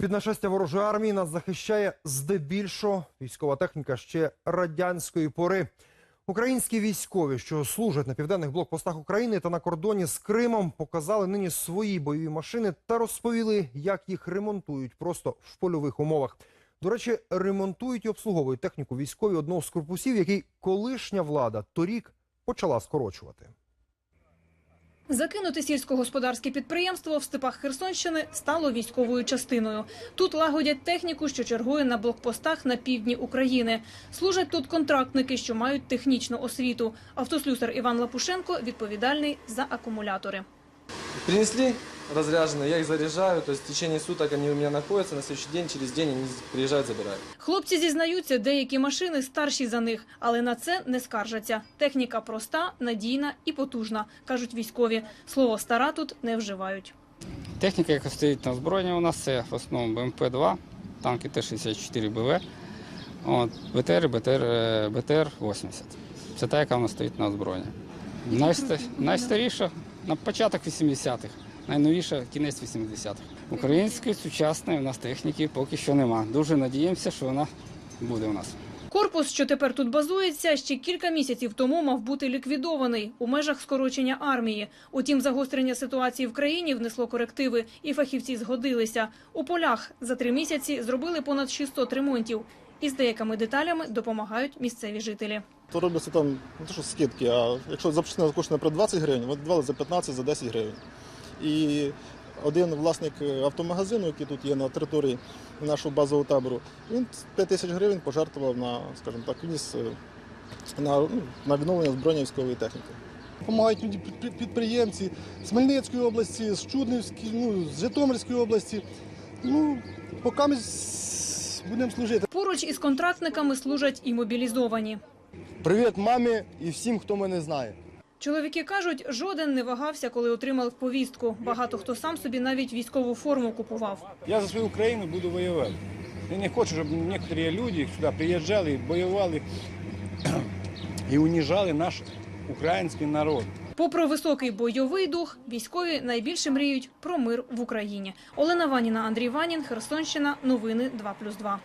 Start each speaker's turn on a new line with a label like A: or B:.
A: Від нашестя ворожої армії нас захищає здебільшого військова техніка ще радянської пори. Українські військові, що служать на південних блокпостах України та на кордоні з Кримом, показали нині свої бойові машини та розповіли, як їх ремонтують просто в польових умовах. До речі, ремонтують і обслуговують техніку військові одного з корпусів, який колишня влада торік почала скорочувати.
B: Закинути сільськогосподарське підприємство в степах Херсонщини стало військовою частиною. Тут лагодять техніку, що чергує на блокпостах на півдні України. Служать тут контрактники, що мають технічну освіту. Автослюсар Іван Лапушенко відповідальний за акумулятори.
C: Принесли разряженные, я их заряжаю, то есть в течение суток они у меня находятся, на следующий день, через день они приезжают, забирают.
B: Хлопці зізнаються, деякі машини старші за них, але на це не скаржаться. Техніка проста, надійна і потужна, кажуть військові. Слово стара тут не вживають.
D: Техніка, яка стоїть на озброєнні у нас, це в основному БМП-2, танки Т-64 БВ, от, БТР, БТР, е, БТР-80. Це та, яка у нас стоїть на озброєнні. Найста- Найстаріша на початок 80-х, найновіша кінець 80-х. Української сучасної у нас техніки поки що нема. Дуже надіємося, що вона буде у нас.
B: Корпус, що тепер тут базується, ще кілька місяців тому мав бути ліквідований у межах скорочення армії. Утім, загострення ситуації в країні внесло корективи, і фахівці згодилися. У полях за три місяці зробили понад 600 ремонтів. І з деякими деталями допомагають місцеві жителі.
E: То робляться там не те, що скидки, а якщо запчастина коштує наприклад, 20 гривень, вони давали за 15, за 10 гривень. І один власник автомагазину, який тут є на території нашого базового табору, він 5 тисяч гривень пожертвував на, скажімо так, вніс е, на, ну, на відновлення збройної військової техніки.
F: Допомагають мені підприємці з Хмельницької області, з Чуднівської, ну, з Житомирської області. Ну, поки ми будемо служити.
B: Поруч із контрактниками служать і мобілізовані.
G: Привіт мамі і всім, хто мене знає.
B: Чоловіки кажуть, жоден не вагався, коли отримав повістку. Багато хто сам собі навіть військову форму купував.
H: Я за свою Україну буду воювати. Я не хочу, щоб некоторі люди сюди приїжджали, воювали і уніжали наш український народ.
B: Попри високий бойовий дух, військові найбільше мріють про мир в Україні. Олена Ваніна, Андрій Ванін, Херсонщина. Новини 2+,2.